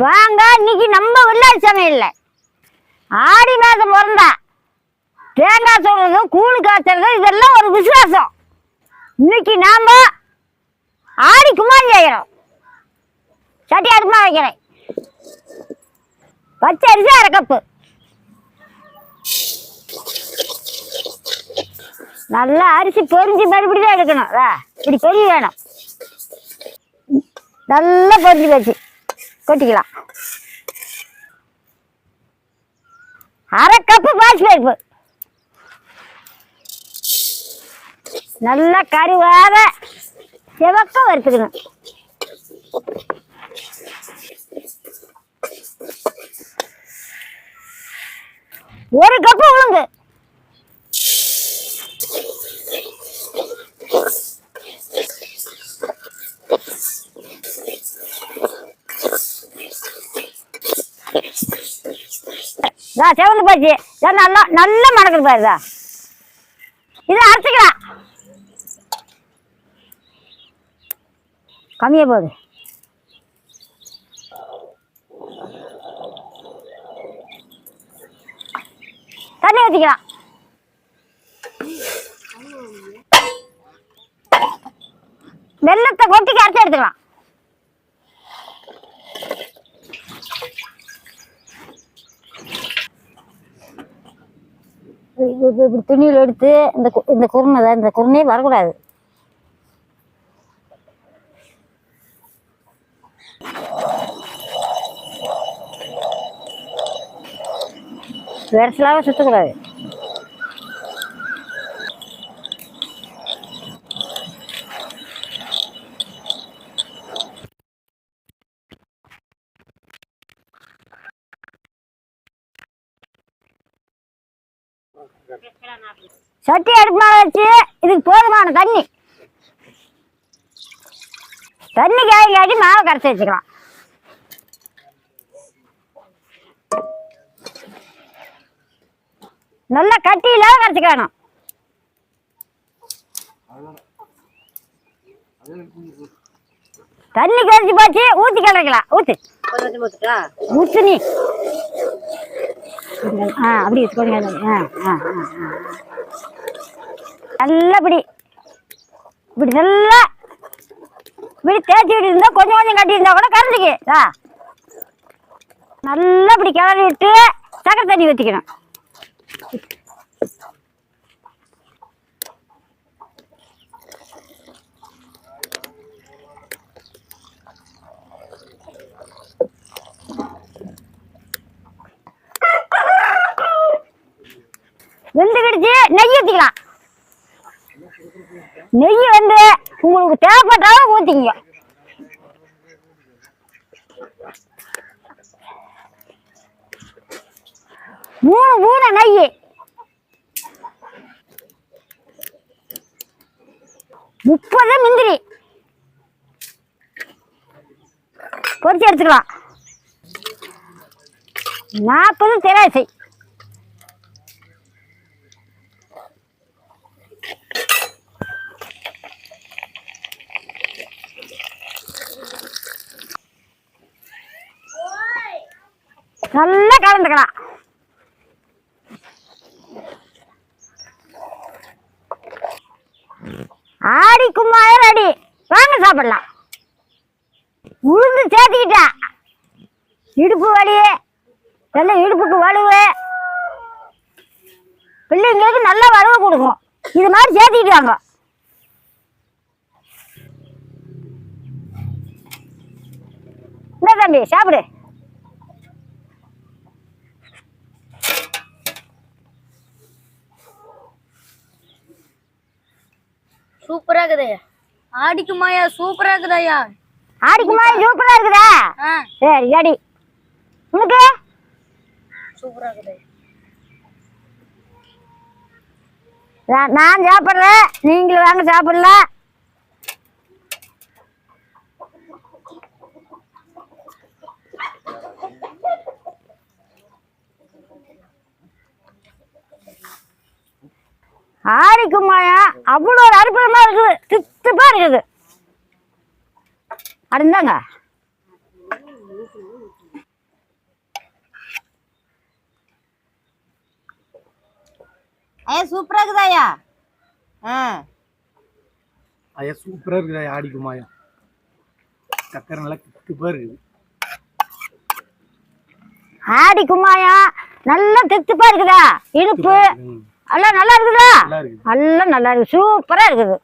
வாங்க இன்னைக்கு நம்ம வில்லாடி சமையல்ல. ஆடி மாதம் பிறந்தா தேங்காய் சொல்றது கூழு காய்ச்சறது இதெல்லாம் ஒரு விசுவாசம். இன்னைக்கு நாம ஆடி குமாரி செய்கிறோம் சட்டி அடுப்புமா வைக்கிறேன். பச்சை அரிசி அரை கப்பு. நல்லா அரிசி பொரிஞ்சு மறுபடியும் தான் எடுக்கணும். இப்படி பெரிய வேணும். நல்லா பொரிஞ்சு போச்சு கொட்டிக்கலாம். அரை கப்பு பாசி பருப்பு நல்லா கருவாத சிவக்க வறுத்துக்கணும். ஒரு கப்பு உளுந்து. இதா செவந்து போச்சு. நல்லா நல்லா மணக்குது பாருதா இதை. அரைச்சிக்கலாம் கம்மியாக போகுது. தண்ணி ஊற்றிக்கலாம் வெள்ளத்தை கொட்டிக்கு அரைச்சி எடுத்துக்கலாம். இப்படி துணியில் எடுத்து இந்த இந்த குருணை தான், இந்த குருணையே வரக்கூடாது. விரசலாக சுற்றக்கூடாது சட்டி அடுப்பு மேல வச்சு இதுக்கு போதுமான தண்ணி. தண்ணி காய் காட்டி மாவை கரைச்சி வச்சுக்கலாம். நல்லா கட்டி இல்லாத கரைச்சிக்கணும். தண்ணி கரைச்சி போச்சு ஊற்றி கிடக்கலாம் ஊத்து. ஊத்து நீ ஆ அப்படி வச்சு கொஞ்சம் ஆ ஆ ஆ. நல்லா இப்படி இப்படி நல்லா இப்படி தேய்ச்சி விட்டு இருந்தால் கொஞ்சம் கொஞ்சம் கட்டியிருந்தா கூட கரைஞ்சிக்கு ஆ நல்லா இப்படி கிளறி விட்டு சக்கரை தண்ணி ஊற்றிக்கணும் வெந்து கிடுச்சு நெய் ஊற்றிக்கலாம் நெய் வந்து உங்களுக்கு தேவைப்பட்டாலும் ஊற்றிங்க மூணு மூணு நெய். முப்பது முந்திரி. பொரிச்சு எடுத்துக்கலாம். நாற்பது திராட்சை. நல்லா கலந்துக்கலாம் ஆடி கும்மாயிரம் அடி. வாங்க சாப்பிடலாம். உளுந்து சேர்த்துக்கிட்டா. இடுப்பு வலி. நல்ல இடுப்புக்கு வலுவு. பிள்ளைங்களுக்கு நல்ல வரவு கொடுக்கும். இது மாதிரி சேர்த்துக்கிட்டாங்க இந்த தம்பி சாப்பிடு. சூப்பரா இருக்குது. ஆடிக்கு மாயா சூப்பரா இருக்குதாயா ஆடி கும்மாயம் சூப்பரா இருக்குதா? சரி அடி உனக்கு? சூப்பரா இருக்குது. நான் நான் சாப்பிட்றேன் நீங்களும் வாங்க சாப்பிடலாம். ஆரிக்குமாயா அவ்வளோ ஒரு அற்புதமாக இருக்குது. தித்துப்பாக இருக்குது. அடுந்தாங்க ஐயா சூப்பராக இருக்குதா ஐயா? ஆ. ஐயா சூப்பராக இருக்குதா ஐயா ஆடிக்குமாயா சக்கரை நல்லா தித்துப்பாக இருக்குது. ஆடிக்குமாயா நல்லா தித்துப்பாக இருக்குதா? இனிப்பு எல்லாம் நல்லா இருக்குதா? எல்லாம் நல்லா இருக்கு சூப்பரா இருக்குது.